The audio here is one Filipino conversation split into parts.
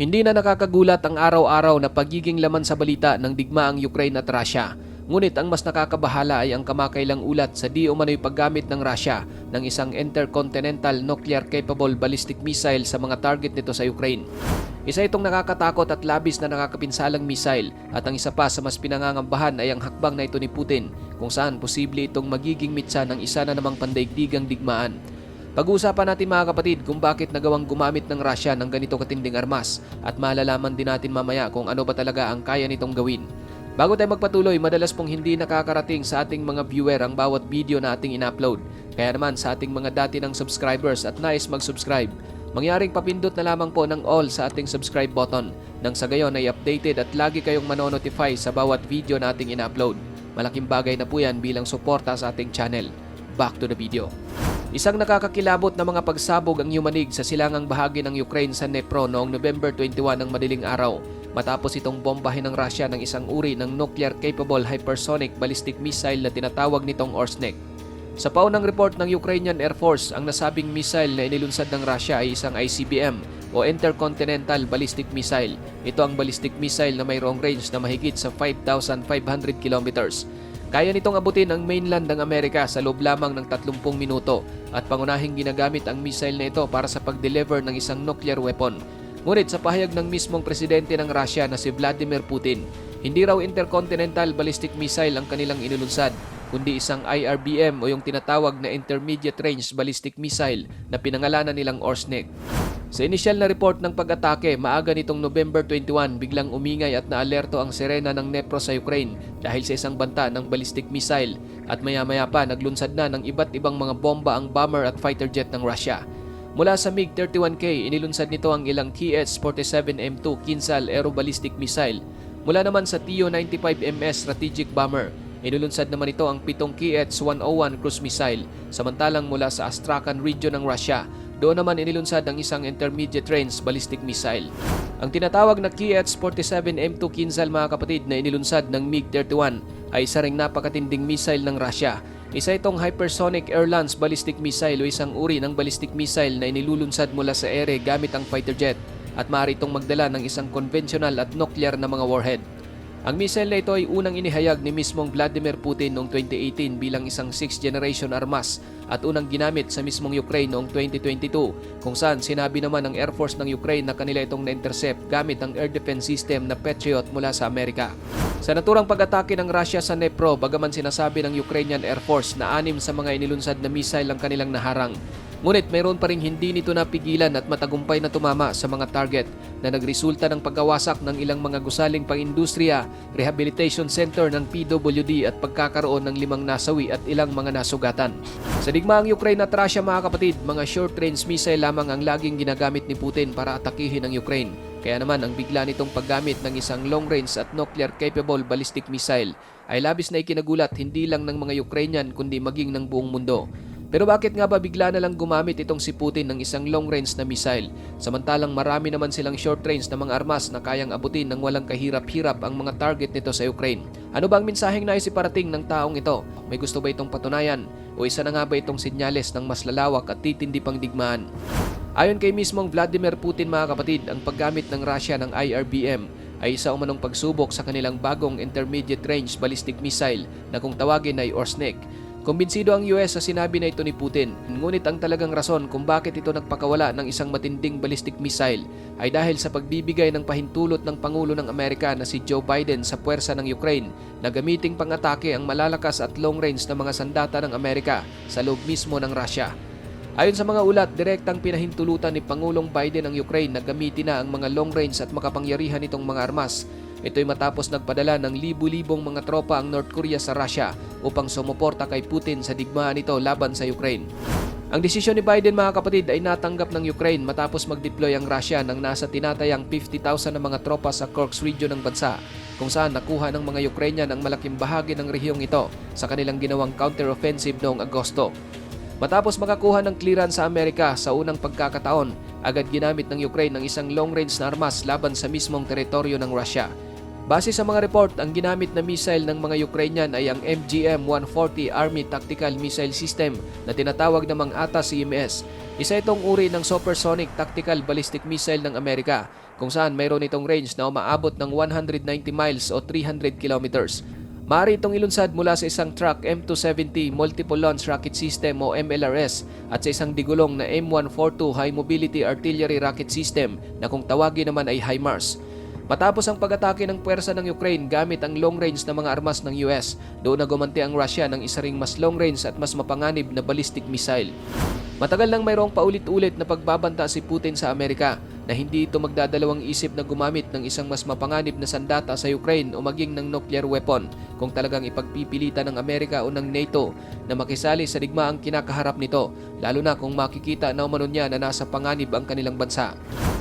Hindi na nakakagulat ang araw-araw na pagiging laman sa balita ng digmaang Ukraine at Russia. Ngunit ang mas nakakabahala ay ang kamakailang ulat sa di umano'y paggamit ng Russia ng isang intercontinental nuclear-capable ballistic missile sa mga target nito sa Ukraine. Isa itong nakakatakot at labis na nakakapinsalang missile at ang isa pa sa mas pinangangambahan ay ang hakbang na ito ni Putin kung saan posible itong magiging mitsa ng isa na namang pandaigdigang digmaan. Pag-uusapan natin mga kapatid kung bakit nagawang gumamit ng Russia ng ganito katinding armas at malalaman din natin mamaya kung ano ba talaga ang kaya nitong gawin. Bago tayo magpatuloy, madalas pong hindi nakakarating sa ating mga viewer ang bawat video na ating in-upload. Kaya naman sa ating mga dati ng subscribers at nais mag-subscribe, mangyaring papindot na lamang po ng all sa ating subscribe button nang sa gayon ay updated at lagi kayong manonotify sa bawat video na ating in-upload. Malaking bagay na po yan bilang suporta sa ating channel. Back to the video. Isang nakakakilabot na mga pagsabog ang yumanig sa silangang bahagi ng Ukraine sa Dnipro noong November 21 ng madaling araw matapos itong bombahin ng Russia ng isang uri ng nuclear-capable hypersonic ballistic missile na tinatawag nitong Orsnek. Sa paunang report ng Ukrainian Air Force, ang nasabing missile na inilunsad ng Russia ay isang ICBM o Intercontinental Ballistic Missile. Ito ang ballistic missile na mayroong range na mahigit sa 5,500 kilometers. Kaya nitong abutin ang mainland ng Amerika sa loob lamang ng 30 minuto at pangunahing ginagamit ang missile na ito para sa pag-deliver ng isang nuclear weapon. Ngunit sa pahayag ng mismong presidente ng Russia na si Vladimir Putin, hindi raw intercontinental ballistic missile ang kanilang inulunsad, kundi isang IRBM o yung tinatawag na Intermediate Range Ballistic Missile na pinangalanan nilang Orsnek. Sa inisyal na report ng pag-atake, maaga nitong November 21, biglang umingay at naalerto ang sirena ng Dnipro sa Ukraine dahil sa isang banta ng ballistic missile at maya-maya pa naglunsad na ng iba't ibang mga bomba ang bomber at fighter jet ng Russia. Mula sa MiG-31K, inilunsad nito ang ilang KS-47M2 Kinsal Aeroballistic Missile. Mula naman sa Tu-95MS Strategic Bomber, Inulunsad naman ito ang pitong KH-101 cruise missile, samantalang mula sa Astrakhan region ng Russia, doon naman inilunsad ang isang intermediate range ballistic missile. Ang tinatawag na KH-47M2 Kinzhal mga kapatid na inilunsad ng MiG-31 ay isa ring napakatinding missile ng Russia. Isa itong hypersonic air-launched ballistic missile o isang uri ng ballistic missile na inilulunsad mula sa ere gamit ang fighter jet at maaari itong magdala ng isang conventional at nuclear na mga warhead. Ang missile na ito ay unang inihayag ni mismong Vladimir Putin noong 2018 bilang isang 6th generation armas at unang ginamit sa mismong Ukraine noong 2022 kung saan sinabi naman ng Air Force ng Ukraine na kanila itong na-intercept gamit ang air defense system na Patriot mula sa Amerika. Sa naturang pag-atake ng Russia sa Dnipro, bagaman sinasabi ng Ukrainian Air Force na anim sa mga inilunsad na missile ang kanilang naharang, Ngunit mayroon pa rin hindi nito napigilan at matagumpay na tumama sa mga target na nagresulta ng pagkawasak ng ilang mga gusaling pang-industriya, rehabilitation center ng PWD at pagkakaroon ng limang nasawi at ilang mga nasugatan. Sa digmaang Ukraine at Russia mga kapatid, mga short-range missile lamang ang laging ginagamit ni Putin para atakihin ang Ukraine. Kaya naman ang bigla nitong paggamit ng isang long-range at nuclear-capable ballistic missile ay labis na ikinagulat hindi lang ng mga Ukrainian kundi maging ng buong mundo. Pero bakit nga ba bigla na lang gumamit itong si Putin ng isang long-range na missile samantalang marami naman silang short-range na mga armas na kayang abutin ng walang kahirap-hirap ang mga target nito sa Ukraine? Ano ba ang mensaheng nais iparating ng taong ito? May gusto ba itong patunayan? O isa na nga ba itong sinyales ng mas lalawak at titindi pang digmaan? Ayon kay mismong Vladimir Putin mga kapatid, ang paggamit ng Russia ng IRBM ay isa umanong pagsubok sa kanilang bagong intermediate range ballistic missile na kung tawagin ay Orsnek Kumbinsido ang US sa sinabi na ito ni Putin, ngunit ang talagang rason kung bakit ito nagpakawala ng isang matinding ballistic missile ay dahil sa pagbibigay ng pahintulot ng Pangulo ng Amerika na si Joe Biden sa puwersa ng Ukraine na gamiting pang-atake ang malalakas at long-range na mga sandata ng Amerika sa loob mismo ng Russia. Ayon sa mga ulat, direktang pinahintulutan ni Pangulong Biden ang Ukraine na gamitin na ang mga long-range at makapangyarihan nitong mga armas Ito'y matapos nagpadala ng libu-libong mga tropa ang North Korea sa Russia upang sumuporta kay Putin sa digmaan nito laban sa Ukraine. Ang desisyon ni Biden mga kapatid ay natanggap ng Ukraine matapos mag-deploy ang Russia ng nasa tinatayang 50,000 na mga tropa sa Kursk region ng bansa kung saan nakuha ng mga Ukrainian ang malaking bahagi ng rehiyong ito sa kanilang ginawang counter-offensive noong Agosto. Matapos makakuha ng clearance sa Amerika sa unang pagkakataon, agad ginamit ng Ukraine ng isang long-range na armas laban sa mismong teritoryo ng Russia Base sa mga report, ang ginamit na missile ng mga Ukrainian ay ang MGM-140 Army Tactical Missile System na tinatawag namang ATA-CMS. Isa itong uri ng Supersonic Tactical Ballistic Missile ng Amerika kung saan mayroon itong range na umaabot ng 190 miles o 300 kilometers. Maaari itong ilunsad mula sa isang truck M270 Multiple Launch Rocket System o MLRS at sa isang digulong na M142 High Mobility Artillery Rocket System na kung tawagin naman ay HIMARS. Matapos ang pag-atake ng puwersa ng Ukraine gamit ang long-range na mga armas ng US, doon na gumanti ang Russia ng isa ring mas long-range at mas mapanganib na ballistic missile. Matagal nang mayroong paulit-ulit na pagbabanta si Putin sa Amerika na hindi ito magdadalawang isip na gumamit ng isang mas mapanganib na sandata sa Ukraine o maging ng nuclear weapon kung talagang ipagpipilitan ng Amerika o ng NATO na makisali sa digmaang kinakaharap nito lalo na kung makikita na umano niya na nasa panganib ang kanilang bansa.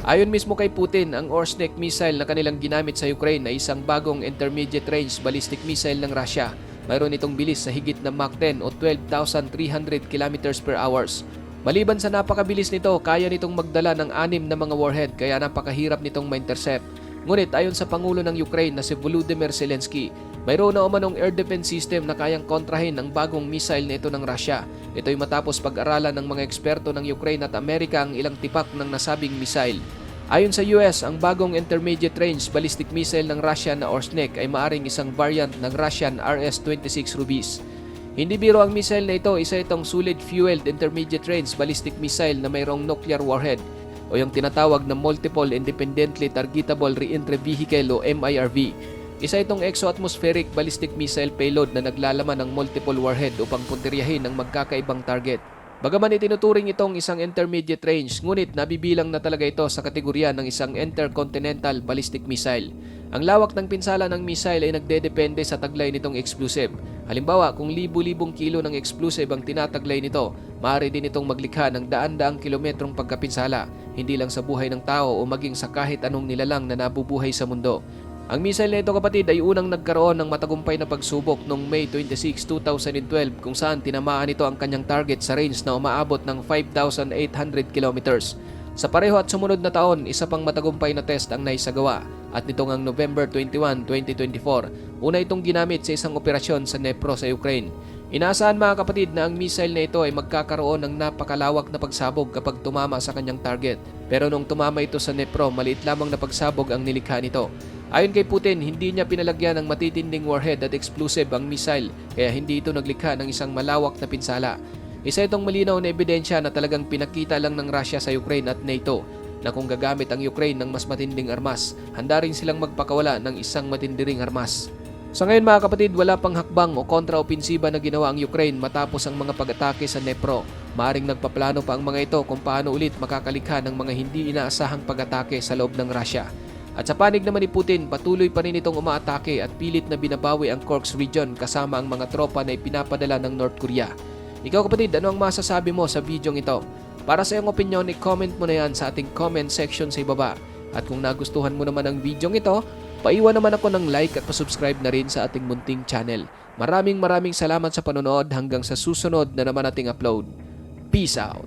Ayon mismo kay Putin, ang Orsnik missile na kanilang ginamit sa Ukraine ay isang bagong intermediate range ballistic missile ng Russia. Mayroon itong bilis sa higit na Mach 10 o 12,300 km per hours. Maliban sa napakabilis nito, kaya nitong magdala ng anim na mga warhead kaya napakahirap nitong ma-intercept. Ngunit ayon sa Pangulo ng Ukraine na si Volodymyr Zelensky, mayroon na umanong air defense system na kayang kontrahin ang bagong missile na ito ng Russia. Ito'y matapos pag-aralan ng mga eksperto ng Ukraine at Amerika ang ilang tipak ng nasabing missile. Ayon sa US, ang bagong intermediate range ballistic missile ng Russia na Orsnik ay maaring isang variant ng Russian RS-26 Rubis. Hindi biro ang missile na ito, isa itong solid fueled intermediate range ballistic missile na mayroong nuclear warhead o yung tinatawag na Multiple Independently Targetable Reentry Vehicle o MIRV. Isa itong exo-atmospheric ballistic missile payload na naglalaman ng multiple warhead upang puntiryahin ang magkakaibang target. Bagaman itinuturing itong isang intermediate range, ngunit nabibilang na talaga ito sa kategorya ng isang intercontinental ballistic missile. Ang lawak ng pinsala ng missile ay nagdedepende sa taglay nitong explosive. Halimbawa, kung libu-libong kilo ng explosive ang tinataglay nito, maaari din itong maglikha ng daan-daang kilometrong pagkapinsala, hindi lang sa buhay ng tao o maging sa kahit anong nilalang na nabubuhay sa mundo. Ang missile na ito kapatid ay unang nagkaroon ng matagumpay na pagsubok noong May 26, 2012 kung saan tinamaan ito ang kanyang target sa range na umaabot ng 5,800 kilometers. Sa pareho at sumunod na taon, isa pang matagumpay na test ang naisagawa at nitong ang November 21, 2024, una itong ginamit sa isang operasyon sa Dnepro sa Ukraine. Inaasahan mga kapatid na ang missile na ito ay magkakaroon ng napakalawak na pagsabog kapag tumama sa kanyang target. Pero nung tumama ito sa Dnepro, maliit lamang na pagsabog ang nilikha nito. Ayon kay Putin, hindi niya pinalagyan ng matitinding warhead at explosive ang missile kaya hindi ito naglikha ng isang malawak na pinsala. Isa itong malinaw na ebidensya na talagang pinakita lang ng Russia sa Ukraine at NATO na kung gagamit ang Ukraine ng mas matinding armas, handa rin silang magpakawala ng isang matindiring armas. Sa ngayon mga kapatid, wala pang hakbang o kontraopensiba na ginawa ang Ukraine matapos ang mga pag-atake sa Dnepro. Maaring nagpaplano pa ang mga ito kung paano ulit makakalikha ng mga hindi inaasahang pag-atake sa loob ng Russia. At sa panig naman ni Putin, patuloy pa rin itong umaatake at pilit na binabawi ang Korks region kasama ang mga tropa na ipinapadala ng North Korea. Ikaw kapatid, ano ang masasabi mo sa videong ito? Para sa iyong opinion, i-comment mo na yan sa ating comment section sa ibaba. At kung nagustuhan mo naman ang videong ito, paiwan naman ako ng like at pasubscribe na rin sa ating munting channel. Maraming maraming salamat sa panonood hanggang sa susunod na naman ating upload. Peace out!